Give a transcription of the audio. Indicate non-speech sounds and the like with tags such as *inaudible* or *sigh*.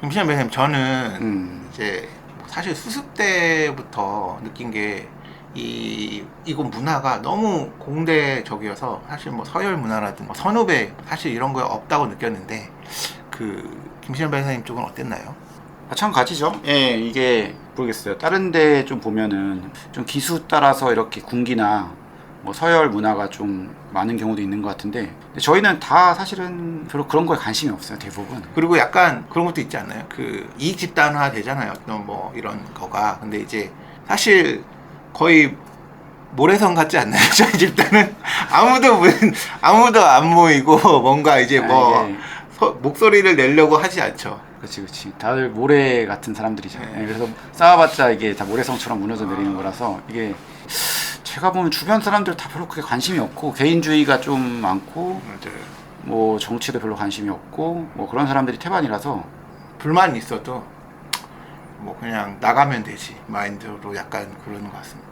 김신현 변호사님 저는 음. 이제 사실 수습 때부터 느낀 게 이 이곳 문화가 너무 공대적이어서 사실 뭐 서열 문화라든 뭐 선후배 사실 이런 거 없다고 느꼈는데 그 김신현 변호사님 쪽은 어땠나요? 마찬가지죠. 예, 이게 모르겠어요. 다른 데 좀 보면은 좀 기수 따라서 이렇게 군기나 뭐 서열 문화가 좀 많은 경우도 있는 것 같은데 저희는 다 사실은 별로 그런 거에 관심이 없어요. 대부분. 그리고 약간 그런 것도 있지 않나요? 그 이익 집단화 되잖아요. 어떤 뭐 이런 거가. 근데 이제 사실 거의 모래성 같지 않나요? *laughs* 저희 집단은 아무도 문- 아무도 안 모이고 *laughs* 뭔가 이제 뭐 아, 이게 서- 목소리를 내려고 하지 않죠. 그렇지, 그렇지. 다들 모래 같은 사람들이잖아요. 네. 예, 그래서 쌓아봤자 이게 다 모래성처럼 무너져 내리는 거라서 이게 제가 보면 주변 사람들 다 별로 그게 관심이 없고 개인주의가 좀 많고 맞아요. 뭐 정치도 별로 관심이 없고 뭐 그런 사람들이 태반이라서 불만 있어도 뭐 그냥 나가면 되지 마인드로 약간 그러는 것 같습니다.